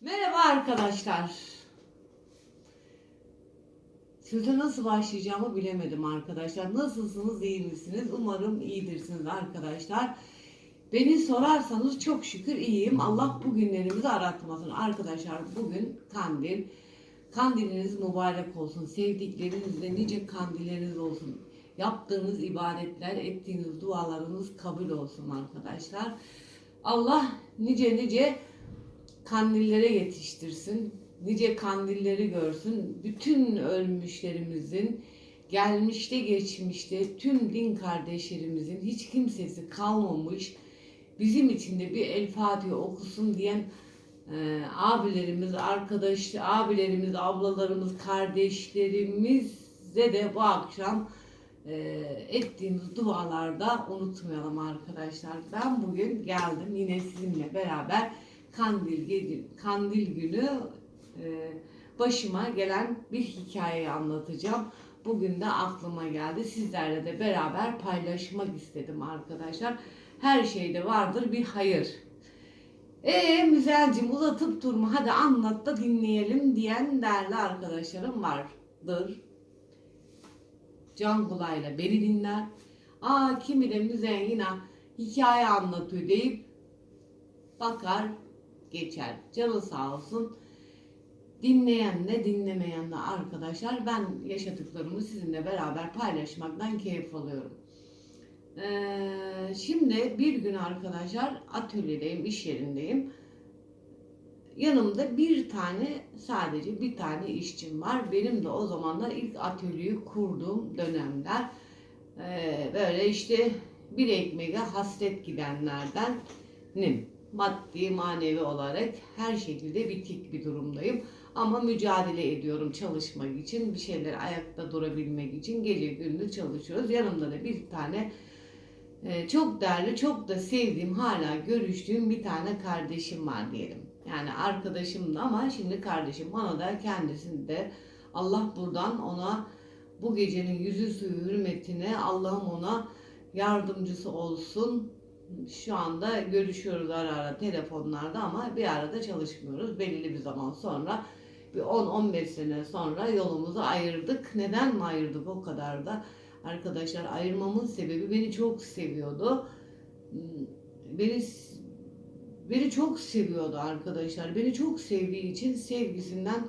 Merhaba arkadaşlar. Size nasıl başlayacağımı bilemedim arkadaşlar. Nasılsınız, iyi misiniz? Umarım iyidirsiniz arkadaşlar. Beni sorarsanız çok şükür iyiyim. Allah bugünlerimizi aratmasın. Arkadaşlar bugün kandil. Kandiliniz mübarek olsun. Sevdiklerinizle nice kandilleriniz olsun. Yaptığınız ibadetler, ettiğiniz dualarınız kabul olsun arkadaşlar. Allah nice nice kandillere yetiştirsin. Nice kandilleri görsün. Bütün ölmüşlerimizin gelmişte geçmişte tüm din kardeşlerimizin hiç kimsesi kalmamış. Bizim için de bir El Fatiha okusun diyen e, abilerimiz, arkadaş, abilerimiz, ablalarımız, kardeşlerimize de bu akşam e, ettiğimiz dualarda unutmayalım arkadaşlar. Ben bugün geldim yine sizinle beraber Kandil, Kandil günü e, başıma gelen bir hikayeyi anlatacağım. Bugün de aklıma geldi. Sizlerle de beraber paylaşmak istedim arkadaşlar. Her şeyde vardır bir hayır. Ee Müzelcim uzatıp durma hadi anlat da dinleyelim diyen değerli arkadaşlarım vardır. Can kulağıyla beni dinler. Aa kimi de Müzel yine hikaye anlatıyor deyip bakar geçer. Canı sağ olsun. Dinleyen de dinlemeyen de arkadaşlar ben yaşadıklarımı sizinle beraber paylaşmaktan keyif alıyorum. Ee, şimdi bir gün arkadaşlar atölyedeyim, iş yerindeyim. Yanımda bir tane sadece bir tane işçim var. Benim de o zamanlar ilk atölyeyi kurduğum dönemler. Ee, böyle işte bir ekmeğe hasret gidenlerdenim. Maddi, manevi olarak her şekilde bitik bir durumdayım. Ama mücadele ediyorum çalışmak için, bir şeyler ayakta durabilmek için gece gündüz çalışıyoruz. Yanımda da bir tane e, çok değerli, çok da sevdiğim, hala görüştüğüm bir tane kardeşim var diyelim. Yani arkadaşım da ama şimdi kardeşim bana da kendisini de Allah buradan ona bu gecenin yüzü suyu hürmetine Allah'ım ona yardımcısı olsun. Şu anda görüşüyoruz ara ara telefonlarda ama bir arada çalışmıyoruz. Belli bir zaman sonra bir 10-15 sene sonra yolumuzu ayırdık. Neden mi ayırdık o kadar da? Arkadaşlar ayırmamın sebebi beni çok seviyordu. Beni beni çok seviyordu arkadaşlar. Beni çok sevdiği için sevgisinden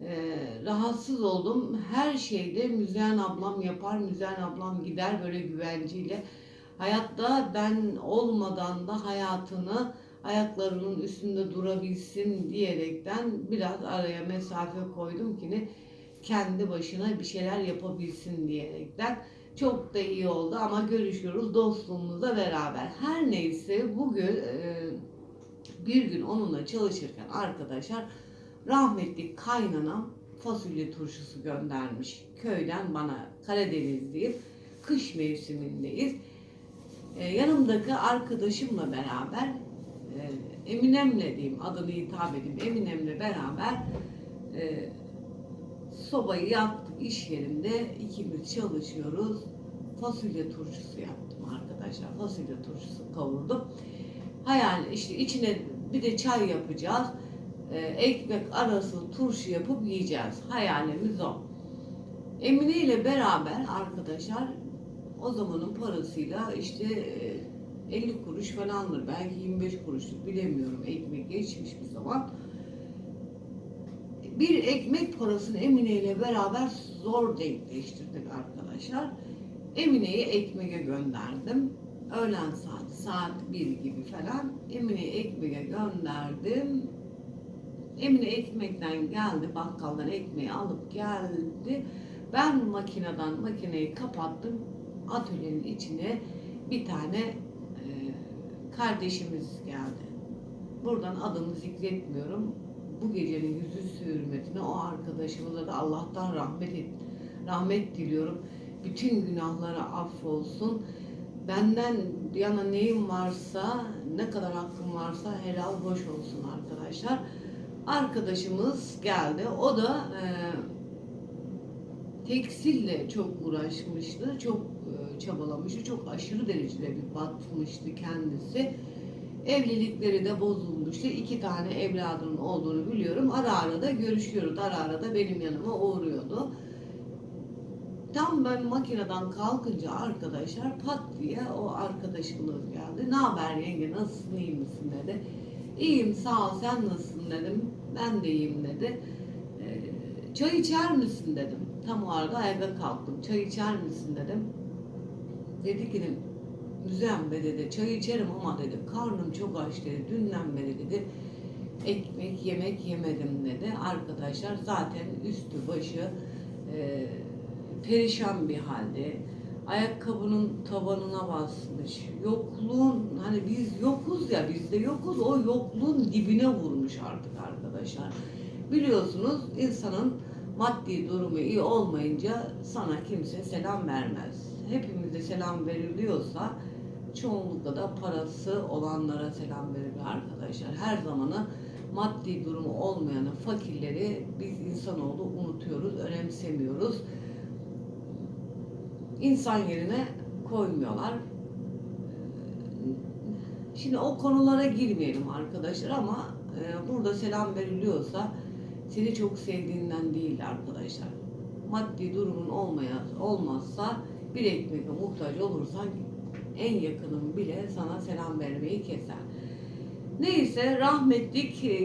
e, rahatsız oldum. Her şeyde Müzeyyen ablam yapar, Müzeyyen ablam gider böyle güvenciyle. Hayatta ben olmadan da hayatını ayaklarının üstünde durabilsin diyerekten biraz araya mesafe koydum ki ne kendi başına bir şeyler yapabilsin diyerekten. Çok da iyi oldu ama görüşüyoruz dostluğumuzla beraber. Her neyse bugün e, bir gün onunla çalışırken arkadaşlar rahmetli kaynanam fasulye turşusu göndermiş. Köyden bana Karadenizliyim. Kış mevsimindeyiz. Ee, yanımdaki arkadaşımla beraber e, Eminem'le diyeyim adını hitap edeyim. Eminem'le beraber e, sobayı yaktık iş yerinde ikimiz çalışıyoruz. Fasulye turşusu yaptım arkadaşlar. Fasulye turşusu kavurdum. Hayal işte içine bir de çay yapacağız. Ee, ekmek arası turşu yapıp yiyeceğiz. Hayalimiz o. Emine ile beraber arkadaşlar o zamanın parasıyla işte e, 50 kuruş falandır. Belki 25 kuruşluk bilemiyorum. Ekmek geçmiş bir zaman. Bir ekmek parasını Emine ile beraber zor denkleştirdik arkadaşlar. Emine'yi ekmeğe gönderdim. Öğlen saat, saat 1 gibi falan Emine'yi ekmeğe gönderdim. Emine ekmekten geldi, bakkaldan ekmeği alıp geldi. Ben makineden makineyi kapattım. Atölyenin içine bir tane e, kardeşimiz geldi. Buradan adını zikretmiyorum. Bu gecenin yüzü hürmetine o arkadaşımıza da Allah'tan rahmet et, rahmet diliyorum. Bütün günahları affolsun. Benden yana neyim varsa, ne kadar hakkım varsa helal hoş olsun arkadaşlar. Arkadaşımız geldi. O da e, tekstille çok uğraşmıştı, çok e, çabalamıştı, çok aşırı derecede bir batmıştı kendisi. Evlilikleri de bozulmuştu. İki tane evladının olduğunu biliyorum. Ara ara da görüşüyoruz. Ara ara da benim yanıma uğruyordu. Tam ben makineden kalkınca arkadaşlar pat diye o arkadaşımız geldi. Ne haber yenge nasılsın iyi misin dedi. İyiyim sağ ol sen nasılsın dedim. Ben de iyiyim dedi. "Ee, çay içer misin dedim. Tam o arada ayağa kalktım. Çay içer misin dedim. Dedi ki Müzem be dedi çay içerim ama dedi karnım çok aç dedi. Dünden beri dedi ekmek yemek yemedim dedi. Arkadaşlar zaten üstü başı e, perişan bir halde. Ayakkabının tabanına basmış. Yokluğun hani biz yokuz ya biz de yokuz o yokluğun dibine vurmuş artık arkadaşlar. Biliyorsunuz insanın maddi durumu iyi olmayınca sana kimse selam vermez. Hepimize selam veriliyorsa çoğunlukla da parası olanlara selam verilir arkadaşlar. Her zamanı maddi durumu olmayanı, fakirleri biz insanoğlu unutuyoruz, önemsemiyoruz. İnsan yerine koymuyorlar. Şimdi o konulara girmeyelim arkadaşlar ama e, burada selam veriliyorsa seni çok sevdiğinden değil arkadaşlar. Maddi durumun olmaya olmazsa bir ekmeğe muhtaç olursan en yakının bile sana selam vermeyi keser. Neyse rahmetlik e,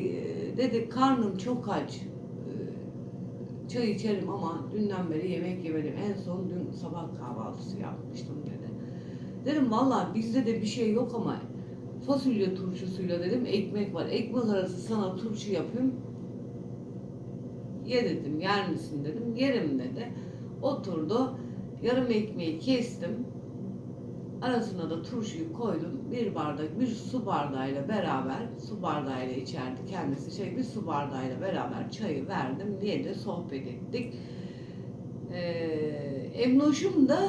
dedi karnım çok aç. E, Çay içerim ama dünden beri yemek yemedim. En son dün sabah kahvaltısı yapmıştım dedi. Dedim valla bizde de bir şey yok ama fasulye turşusuyla dedim ekmek var. Ekmek arası sana turşu yapayım. Ye dedim yer misin dedim. Yerim dedi. Oturdu. Yarım ekmeği kestim. Arasına da turşuyu koydum. Bir bardak, bir su bardağıyla beraber, su bardağıyla içerdi kendisi şey, bir su bardağıyla beraber çayı verdim diye de sohbet ettik. Ee, Emnoş'um da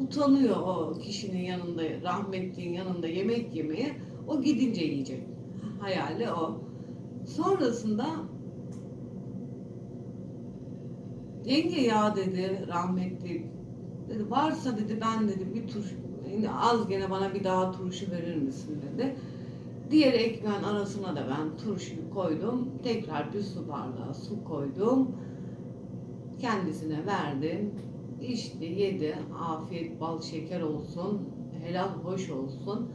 utanıyor o kişinin yanında, rahmetliğin yanında yemek yemeye. O gidince yiyecek. Hayali o. Sonrasında yenge ya dedi rahmetli dedi varsa dedi ben dedi bir yine az gene bana bir daha turşu verir misin dedi. Diğer ekmeğin arasına da ben turşuyu koydum. Tekrar bir su bardağı su koydum. Kendisine verdim. İçti, yedi. Afiyet, bal, şeker olsun. Helal, hoş olsun.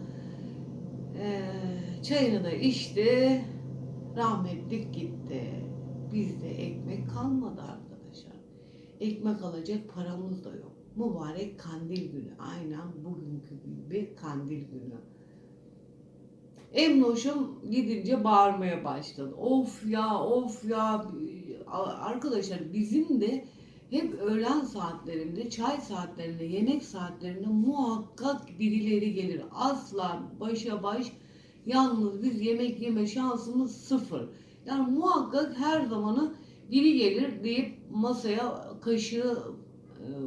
Ee, çayını da içti. Rahmetlik gitti. Bizde ekmek kalmadı arkadaşlar. Ekmek alacak paramız da yok. Mübarek kandil günü. Aynen bugünkü gibi kandil günü. Emnoş'um gidince bağırmaya başladı. Of ya of ya. Arkadaşlar bizim de hep öğlen saatlerinde, çay saatlerinde, yemek saatlerinde muhakkak birileri gelir. Asla başa baş yalnız biz yemek yeme şansımız sıfır. Yani muhakkak her zamanı biri gelir deyip masaya kaşığı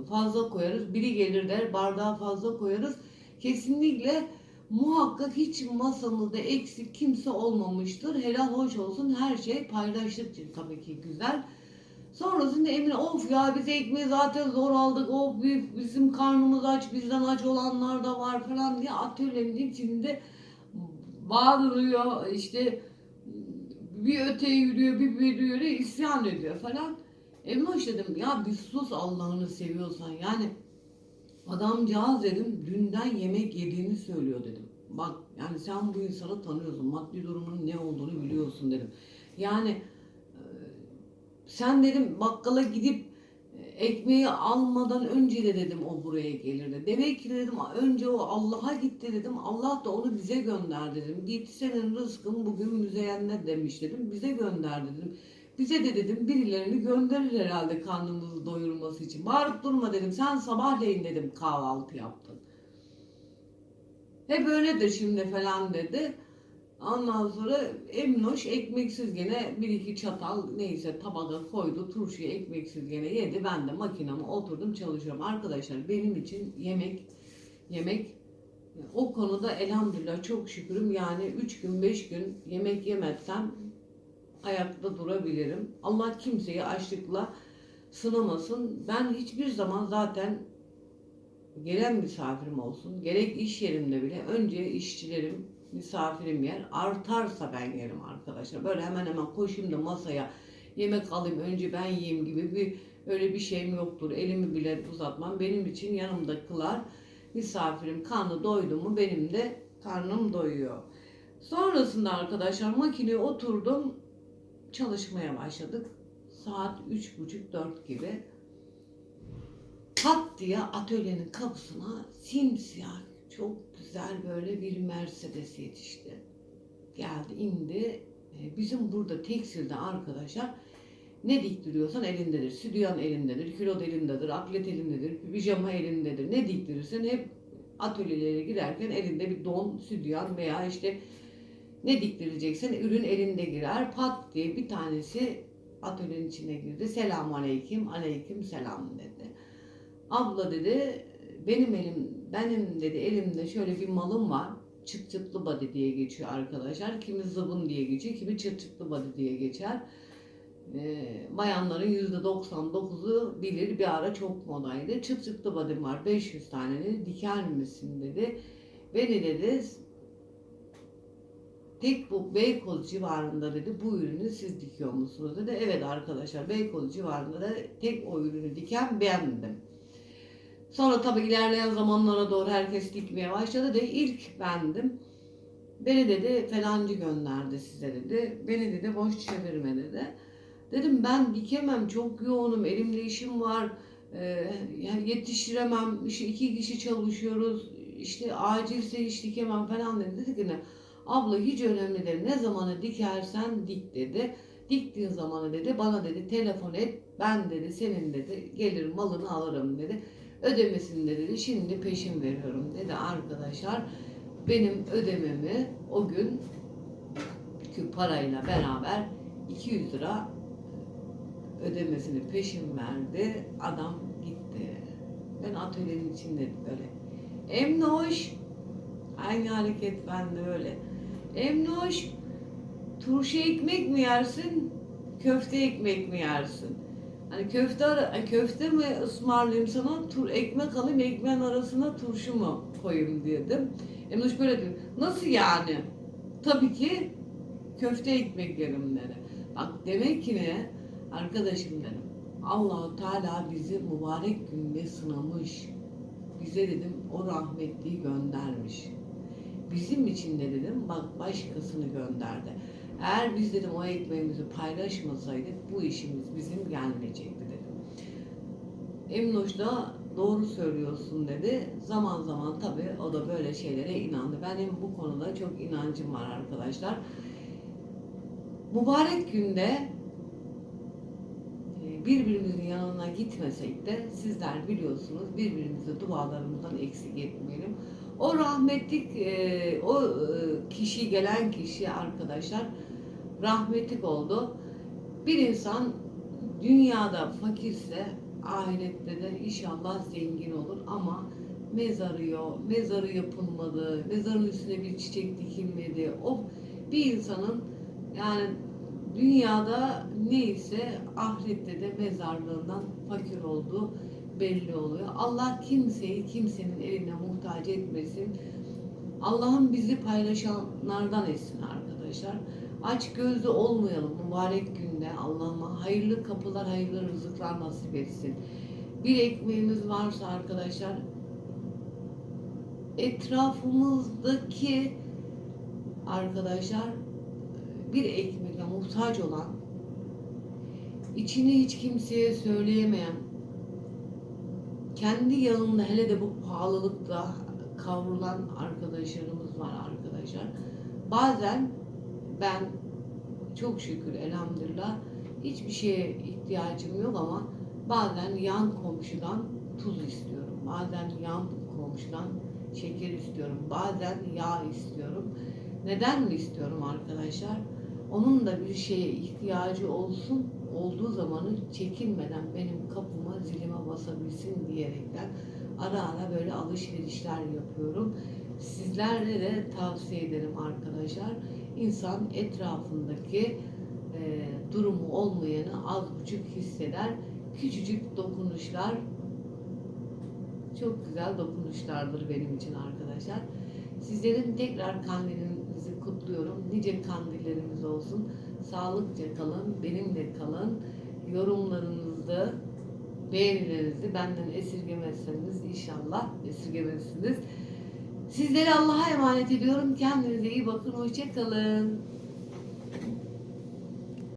fazla koyarız. Biri gelir der bardağı fazla koyarız. Kesinlikle muhakkak hiç masamızda eksik kimse olmamıştır. Helal hoş olsun her şey paylaştıkça tabii ki güzel. Sonrasında Emine of ya biz ekmeği zaten zor aldık. O bizim karnımız aç bizden aç olanlar da var falan diye atölyenin içinde bağırıyor işte bir öteye yürüyor bir bir yürüyor isyan ediyor falan. Emoş dedim ya bir sus Allah'ını seviyorsan yani adamcağız dedim dünden yemek yediğini söylüyor dedim. Bak yani sen bu insanı tanıyorsun maddi durumunun ne olduğunu biliyorsun dedim. Yani e, sen dedim bakkala gidip e, ekmeği almadan önce de dedim o buraya gelirdi. Demek ki dedim önce o Allah'a gitti dedim. Allah da onu bize gönder dedim. Git senin rızkın bugün müzeyyenler demiş dedim. Bize gönder dedim. Bize de dedim birilerini gönderir herhalde karnımızı doyurması için. Bağırıp durma dedim. Sen sabahleyin dedim kahvaltı yaptın. Hep öyledir şimdi falan dedi. Ondan sonra Emnoş ekmeksiz gene bir iki çatal neyse tabağa koydu. Turşuyu ekmeksiz gene yedi. Ben de makinama oturdum çalışıyorum. Arkadaşlar benim için yemek yemek o konuda elhamdülillah çok şükürüm. Yani 3 gün 5 gün yemek yemezsem ayakta durabilirim. Allah kimseyi açlıkla sınamasın. Ben hiçbir zaman zaten gelen misafirim olsun, gerek iş yerimde bile önce işçilerim, misafirim yer. Artarsa ben yerim arkadaşlar. Böyle hemen hemen koşayım da masaya yemek alayım önce ben yiyeyim gibi bir öyle bir şeyim yoktur. Elimi bile uzatmam. Benim için yanımdakiler misafirim karnı doydu mu benim de karnım doyuyor. Sonrasında arkadaşlar makineye oturdum çalışmaya başladık. Saat üç buçuk dört gibi. Pat diye atölyenin kapısına simsiyah çok güzel böyle bir Mercedes yetişti. Geldi indi. E, Bizim burada tekstilde arkadaşlar ne diktiriyorsan elindedir. Südyan elindedir, külot elindedir, aklet elindedir, pijama elindedir. Ne diktirirsen hep atölyelere giderken elinde bir don, südyan veya işte ne diktireceksen ürün elinde girer. Pat diye bir tanesi atölyenin içine girdi. Selamun aleyküm, aleyküm selam dedi. Abla dedi benim elim, benim dedi elimde şöyle bir malım var. Çıt çıtlı body diye geçiyor arkadaşlar. Kimi zıbın diye geçiyor, kimi çıt çıtlı body diye geçer. Ee, bayanların %99'u bilir bir ara çok modaydı. Çıt çıtlı body'm var 500 tane dedi. Diker misin dedi. Beni dedi tek bu Beykoz civarında dedi bu ürünü siz dikiyor musunuz dedi. Evet arkadaşlar Beykoz civarında da tek o ürünü diken bendim. Sonra tabii ilerleyen zamanlara doğru herkes dikmeye başladı de ilk bendim. Beni dedi falancı gönderdi size dedi. Beni dedi boş çevirme dedi. Dedim ben dikemem çok yoğunum elimde işim var. Ee, yani yetiştiremem işte iki kişi çalışıyoruz işte acilse hiç dikemem falan dedi. Dedi ki ne? Abla hiç önemli değil ne zamanı dikersen dik dedi. Diktiğin zamanı dedi bana dedi telefon et ben dedi senin dedi gelir malını alırım dedi. Ödemesini de dedi şimdi peşin veriyorum dedi arkadaşlar. Benim ödememi o gün ki parayla beraber 200 lira ödemesini peşin verdi. Adam gitti. Ben atölyenin içinde böyle. Emnoş aynı hareket bende öyle. Emnoş turşu ekmek mi yersin? Köfte ekmek mi yersin? Hani köfte köfte mi ısmarlayayım sana? Tur ekmek alayım ekmeğin arasına turşu mu koyayım dedim. Emnoş böyle diyor. Nasıl yani? Tabii ki köfte ekmek yerim dedi. Bak demek ki ne? Arkadaşım dedim. Allahu Teala bizi mübarek günde sınamış. Bize dedim o rahmetliyi göndermiş. Bizim için de dedim bak başkasını gönderdi. Eğer biz dedim o ekmeğimizi paylaşmasaydık bu işimiz bizim gelmeyecekti dedim. Emnoş da doğru söylüyorsun dedi. Zaman zaman tabii o da böyle şeylere inandı. Benim bu konuda çok inancım var arkadaşlar. Mübarek günde e, birbirimizin yanına gitmesek de sizler biliyorsunuz birbirimize dualarımızdan eksik etmeyelim. O rahmetlik e, o e, kişi gelen kişi arkadaşlar rahmetlik oldu. Bir insan dünyada fakirse ahirette de inşallah zengin olur ama mezarı yok, mezarı yapılmadı, mezarın üstüne bir çiçek dikilmedi. O bir insanın yani dünyada neyse ahirette de mezarlığından fakir olduğu belli oluyor. Allah kimseyi kimsenin eline muhtaç etmesin. Allah'ın bizi paylaşanlardan etsin arkadaşlar. Aç gözlü olmayalım mübarek günde. Allah'ıma hayırlı kapılar, hayırlı rızıklar nasip etsin. Bir ekmeğimiz varsa arkadaşlar etrafımızdaki arkadaşlar bir ekmeğe muhtaç olan içini hiç kimseye söyleyemeyen kendi yanında hele de bu pahalılıkta kavrulan arkadaşlarımız var arkadaşlar. Bazen ben çok şükür elhamdülillah hiçbir şeye ihtiyacım yok ama bazen yan komşudan tuz istiyorum. Bazen yan komşudan şeker istiyorum. Bazen yağ istiyorum. Neden mi istiyorum arkadaşlar? Onun da bir şeye ihtiyacı olsun, olduğu zamanı çekinmeden benim kapıma zilime basabilsin diyerekten ara ara böyle alışverişler yapıyorum. Sizlerle de tavsiye ederim arkadaşlar. İnsan etrafındaki e, durumu olmayanı az buçuk hisseder. Küçücük dokunuşlar çok güzel dokunuşlardır benim için arkadaşlar. Sizlerin tekrar kandilin hepinizi kutluyorum. Nice kandillerimiz olsun. Sağlıkça kalın, benimle kalın. Yorumlarınızı, beğenilerinizi benden esirgemezseniz inşallah esirgemezsiniz. Sizleri Allah'a emanet ediyorum. Kendinize iyi bakın. Hoşça kalın.